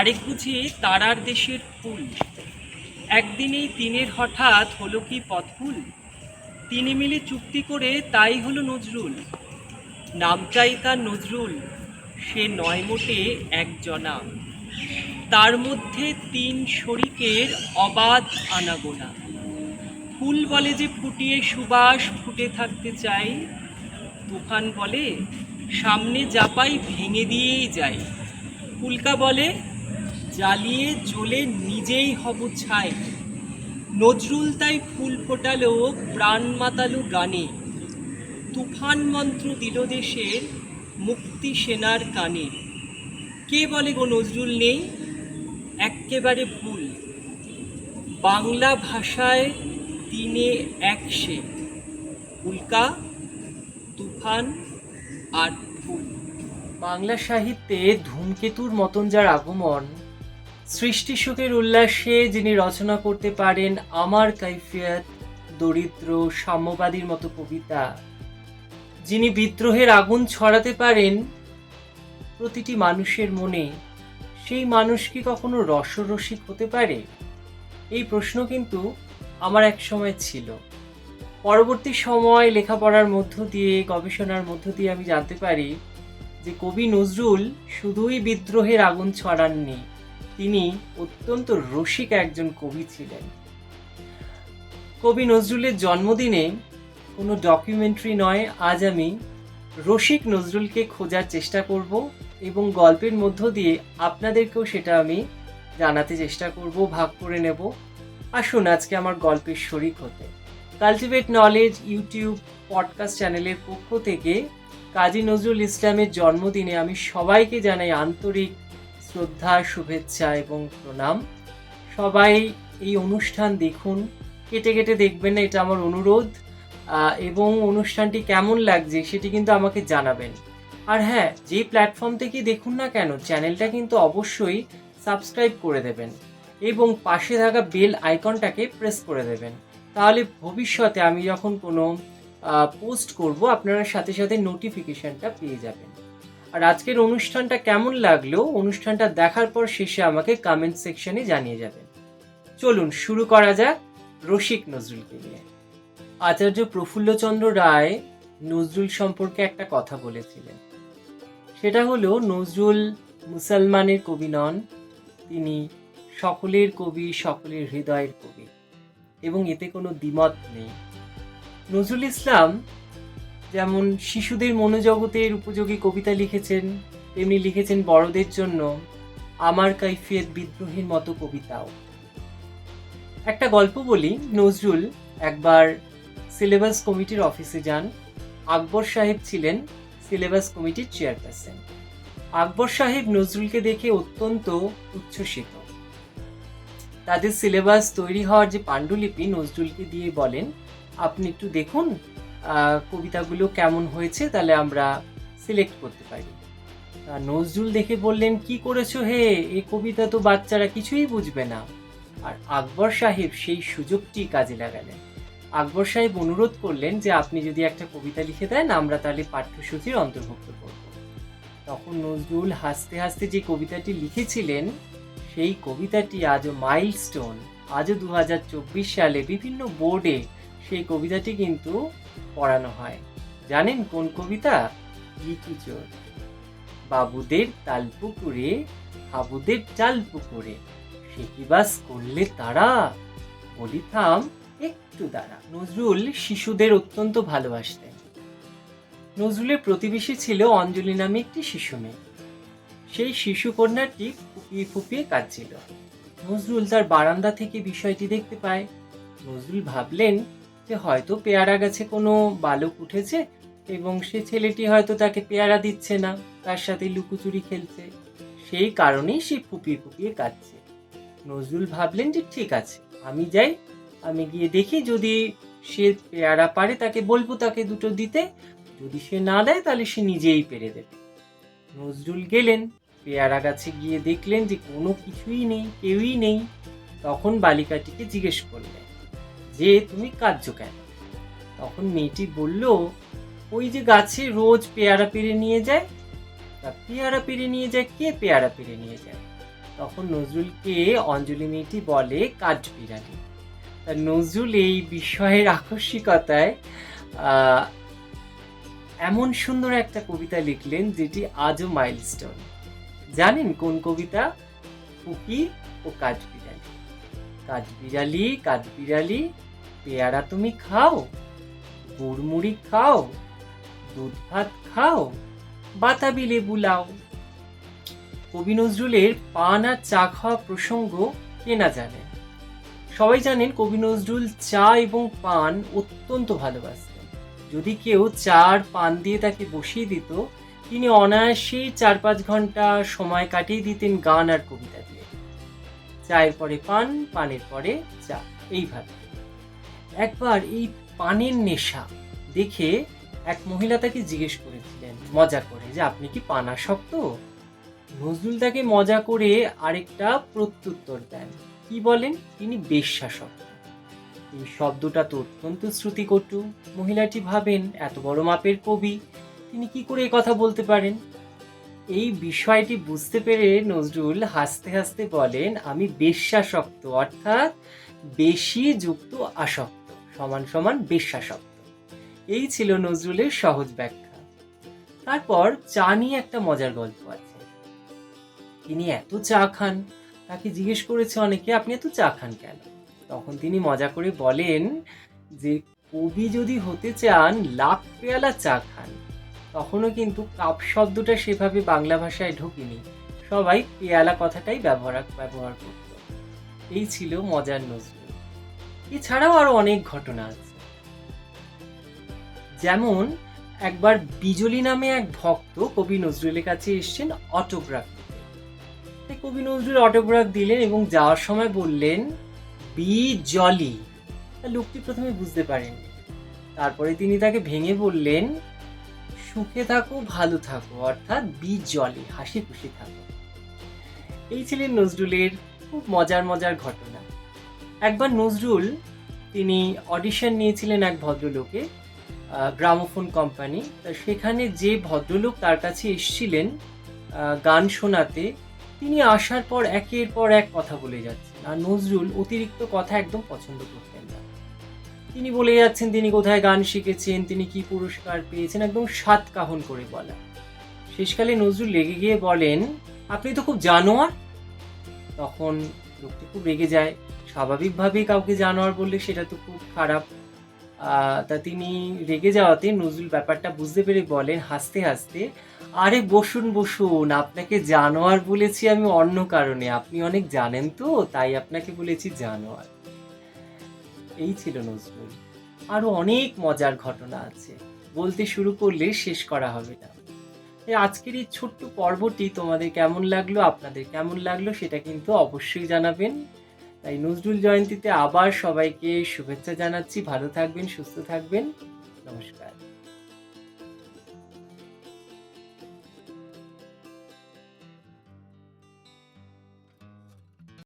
আরেক বুঝি তারার দেশের ফুল। একদিনেই তিনের হঠাৎ হলো কি পথফুল? তিনি মিলে চুক্তি করে তাই হলো নজরুল। নামটাই তার নজরুল, সে নয় মোটে একজনা তার মধ্যে তিন শরিকের অবাধ আনাগোনা। ফুল বলে যে ফুটিয়ে সুবাস ফুটে থাকতে চাই, তুফান বলে সামনে জাপাই ভেঙে দিয়েই যাই। ফুলকা বলে জ্বালিয়ে জ্বলে নিজেই হব ছাই। নজরুল তাই ফুল ফোটালো প্রাণ মাতালো গানে। তুফান মন্ত্র দিল দেশের মুক্তি সেনার কানে। কে বলে গো নজরুল নেই? এক্কেবারে ভুল। বাংলা ভাষায় তিনে এক সে। উল্কা, তুফান আর ফুল বাংলা সাহিত্যে ধূমকেতুর মতন যার আগমন সৃষ্টি সুখের উল্লাসে যিনি রচনা করতে পারেন আমার কাইফিয়াত, দরিদ্র, সাম্যবাদীর মতো কবিতা। যিনি বিদ্রোহের আগুন ছড়াতে পারেন প্রতিটি মানুষের মনে, সেই মানুষ কি কখনো রসরসিক হতে পারে? এই প্রশ্ন কিন্তু আমার এক সময় ছিল। পরবর্তী সময় লেখাপড়ার মধ্য দিয়ে, গবেষণার মধ্য দিয়ে আমি জানতে পারি যে কবি নজরুল শুধুই বিদ্রোহের আগুন ছড়াননি। তিনি অত্যন্ত রসিক একজন কবি ছিলেন। কবি নজরুলের জন্মদিনে কোনো ডকুমেন্টারি নয়, আজ আমি রসিক নজরুলকে খোঁজার চেষ্টা করব এবং গল্পের মধ্য দিয়ে আপনাদেরকেও সেটা আমি জানাতে চেষ্টা করব, ভাগ করে নেব। আসুন আজকে আমার গল্পের শরিক হতে। কালটিভেট নলেজ ইউটিউব পডকাস্ট চ্যানেলের পক্ষ থেকে কাজী নজরুল ইসলামের জন্মদিনে আমি সবাইকে জানাই আন্তরিক শ্রদ্ধা, শুভেচ্ছা এবং প্রণাম। সবাই এই অনুষ্ঠান দেখুন। কেটে কেটে দেখবেন না, এটা আমার অনুরোধ। এবং অনুষ্ঠানটি কেমন লাগছে সেটি কিন্তু আমাকে জানাবেন। আর হ্যাঁ যে প্ল্যাটফর্ম থেকেই দেখুন না কেন চ্যানেলটা কিন্তু অবশ্যই সাবস্ক্রাইব করে দেবেন এবং পাশে থাকা বেল আইকনটাকে প্রেস করে দেবেন। তাহলে ভবিষ্যতে আমি যখন কোনো পোস্ট করব, আপনারা সাথে সাথে নোটিফিকেশনটা পেয়ে যাবেন। আর আজকের অনুষ্ঠানটা কেমন লাগল, অনুষ্ঠানটা দেখার পর শেষে আমাকে কমেন্ট সেকশনে জানিয়ে যাবেন। চলুন শুরু করা যাক রসিক নজরুলকে নিয়ে। আচার্য প্রফুল্লচন্দ্র রায় নজরুল সম্পর্কে একটা কথা বলেছিলেন। সেটা হলো, নজরুল মুসলমানের কবি নন, তিনি সকলের কবি, সকলের হৃদয়ের কবি, এবং এতে কোনো দ্বিমত নেই। নজরুল ইসলাম যেমন শিশুদের মনোজগতের উপযোগী কবিতা লিখেছেন, তেমনি লিখেছেন বড়দের জন্য আমার কাইফিয়ত বিদ্রোহের মতো কবিতাও। একটা গল্প বলি, নজরুল একবার সিলেবাস কমিটির অফিসে যান। আকবর সাহেব ছিলেন সিলেবাস কমিটির চেয়ারপারসন। আকবর সাহেব নজরুলকে দেখে অত্যন্ত উচ্ছ্বসিত। তাদের সিলেবাস তৈরি হওয়ার যে পাণ্ডুলিপি নজরুলকে দিয়ে বলেন, আপনি একটু দেখুন কবিতাগুলো কেমন হয়েছে তাহলে আমরা সিলেক্ট করতে পারি। নজরুল দেখে বললেন, কি করেছ হে? এই কবিতা তো বাচ্চারা কিছুই বুঝবে না। আর আকবর সাহেব সেই সুযোগটি কাজে লাগালেন। আকবর সাহেব অনুরোধ করলেন যে, আপনি যদি একটা কবিতা লিখে দেন, আমরা তাহলে পাঠ্যসূচির অন্তর্ভুক্ত করব। তখন নজরুল হাসতে হাসতে যে কবিতাটি লিখেছিলেন, সেই কবিতাটি আজও মাইলস্টোন আজও দু হাজার চব্বিশ সালে বিভিন্ন বোর্ডে সেই কবিতাটি কিন্তু পড়ানো হয়। জানেন কোন কবিতা? লিচু চোর। বাবুদের তাল পুকুরে, হাবুদের চাল পুকুরে কি বাস করলে তারা? বলি থাম, একটু দাঁড়া। নজরুল শিশুদের অত্যন্ত ভালোবাসতেন। নজরুলের প্রতিবেশী ছিল অঞ্জলি নামে একটি শিশু মেয়ে। সেই শিশু কন্যাটি ফুপিয়ে ফুপিয়ে কাঁদছিল। নজরুল তার বারান্দা থেকে বিষয়টি দেখতে পায়। নজরুল ভাবলেন যে হয়তো পেয়ারা গাছে কোনো বালক উঠেছে এবং সে ছেলেটি হয়তো তাকে পেয়ারা দিচ্ছে না, তার সাথে লুকোচুরি খেলছে। সেই কারণেই সে ফুপিয়ে ফুপিয়ে কাঁদছে। নজরুল ভাবলেন যে ঠিক আছে, আমি যাই, আমি গিয়ে দেখি যদি সে পেয়ারা পারে তাকে বলব তাকে দুটো দিতে। যদি সে না দেয় তাহলে সে নিজেই পেরে দেবে। নজরুল গেলেন, পেয়ারা গাছে গিয়ে দেখলেন যে কোনো কিছুই নেই, কেউই নেই। তখন বালিকাটিকে জিজ্ঞেস করলেন যে তুমি কাঁদছো কেন? তখন মেয়েটি বলল, ওই যে গাছে রোজ পেয়ারা পেরে নিয়ে যায়, তা পেয়ারা পেরে নিয়ে যায় কে পেয়ারা পেরে নিয়ে যায়? তখন নজরুলকে অঞ্জলি মেয়েটি বলে কাঠবিড়ালি তা নজরুল এই বিষয়ের আকস্মিকতায় এমন সুন্দর একটা কবিতা লিখলেন যেটি আজও মাইলস্টোন জানেন কোন কবিতা? ফুকি ও কাজ বিড়ালী কাজ কাঠবিড়ালি কাঠবিড়ালি কাঠবিড়ালি পেয়ারা তুমি খাও, গুড়মুড়ি খাও, দুধ ভাত খাও, বাতাবি লেবু লাও। কবি নজরুলের পান আর চা খাওয়া প্রসঙ্গ কে না জানেন সবাই জানেন কবি নজরুল চা এবং পান অত্যন্ত ভালোবাসতেন। যদি কেউ চা আর পান দিয়ে তাকে বসিয়ে দিত, তিনি অনায়াসেই চার পাঁচ ঘণ্টা সময় কাটিয়ে দিতেন গান আর কবিতা দিয়ে। চায়ের পরে পান, পানের পরে চা এইভাবে একবার এই পানের নেশা দেখে এক মহিলা তাকে জিজ্ঞেস করেছিলেন, মজা করে, যে আপনি কি পানাসক্ত নজরুল তাকে মজা করে আরেকটা প্রত্যুত্তর দেন। কি বলেন? তিনি বেশ্যাসক্ত এই শব্দটা তো অত্যন্ত শ্রুতিকটু। মহিলাটি ভাবেন, এত বড় মাপের কবি, তিনি কি করে কথা বলতে পারেন? এই বিষয়টি বুঝতে পেরে নজরুল হাসতে হাসতে বলেন, আমি বেশ্যাসক্ত অর্থাৎ বেশি যুক্ত আসক্ত। সমান সমান বেশ্যাসক্ত এই ছিল নজরুলের সহজ ব্যাখ্যা। তারপর চা নিয়ে একটা মজার গল্প আছে। তিনি এত চা খান, তাকে জিজ্ঞেস করেছে অনেকে, আপনি এত চা খান কেন? তখন তিনি মজা করে বলেন যে, কবি যদি হতে চান লাখ পেয়ালা চা খান। তখনও কিন্তু কাপ শব্দটা সেভাবে বাংলা ভাষায় ঢোকেনি। সবাই পেয়ালা কথাটাই ব্যবহার ব্যবহার করত। এই ছিল মজার নজরুল। এছাড়াও আরও অনেক ঘটনা আছে। যেমন, একবার বিজলি নামে এক ভক্ত কবি নজরুলের কাছে এসেছেন অটোগ্রাফ দিতে। কবি নজরুল অটোগ্রাফ দিলেন এবং যাওয়ার সময় বললেন, বি জলি। লোকটি প্রথমে বুঝতে পারেননি। তারপরে তিনি তাকে ভেঙে বললেন, সুখে থাকো, ভালো থাকো। অর্থাৎ, বি জলি। হাসি খুশি থাকো। এই ছিলেন নজরুলের খুব মজার মজার ঘটনা। একবার নজরুল তিনি অডিশন নিয়েছিলেন এক ভদ্রলোকে গ্রামোফোন কোম্পানি সেখানে যে ভদ্রলোক তার কাছে এসেছিলেন গান শোনাতে, তিনি আসার পর একের পর এক কথা বলে যাচ্ছেন। আর নজরুল অতিরিক্ত কথা একদম পছন্দ করতেন না। তিনি বলে যাচ্ছেন, তিনি কোথায় গান শিখেছেন? তিনি কি পুরস্কার পেয়েছেন? একদম সাত কাহন করে বলা। শেষকালে নজরুল রেগে গিয়ে বলেন, আপনি তো খুব জানোয়ার। তখন লোকটি খুব রেগে যায়। স্বাভাবিকভাবেই কাউকে জানোয়ার বললে সেটা তো খুব খারাপ। তা তিনি রেগে যাওয়াতে নজরুল ব্যাপারটা বুঝতে পেরে বলেন, হাসতে হাসতে, আরে বসুন বসুন, আপনাকে জানোয়ার বলেছি আমি অন্য কারণে। আপনি অনেক জানেন তো, তাই আপনাকে বলেছি জানোয়ার। এই ছিল নজরুল। আরও অনেক মজার ঘটনা আছে। বলতে শুরু করলে শেষ করা হবে না। আজকের এই ছোট্ট পর্বটি তোমাদের কেমন লাগল, আপনাদের কেমন লাগল, সেটা কিন্তু অবশ্যই জানাবেন। তাই নজরুল জয়ন্তীতে আবার সবাইকে শুভেচ্ছা জানাচ্ছি। ভালো থাকবেন সুস্থ থাকবেন। নমস্কার।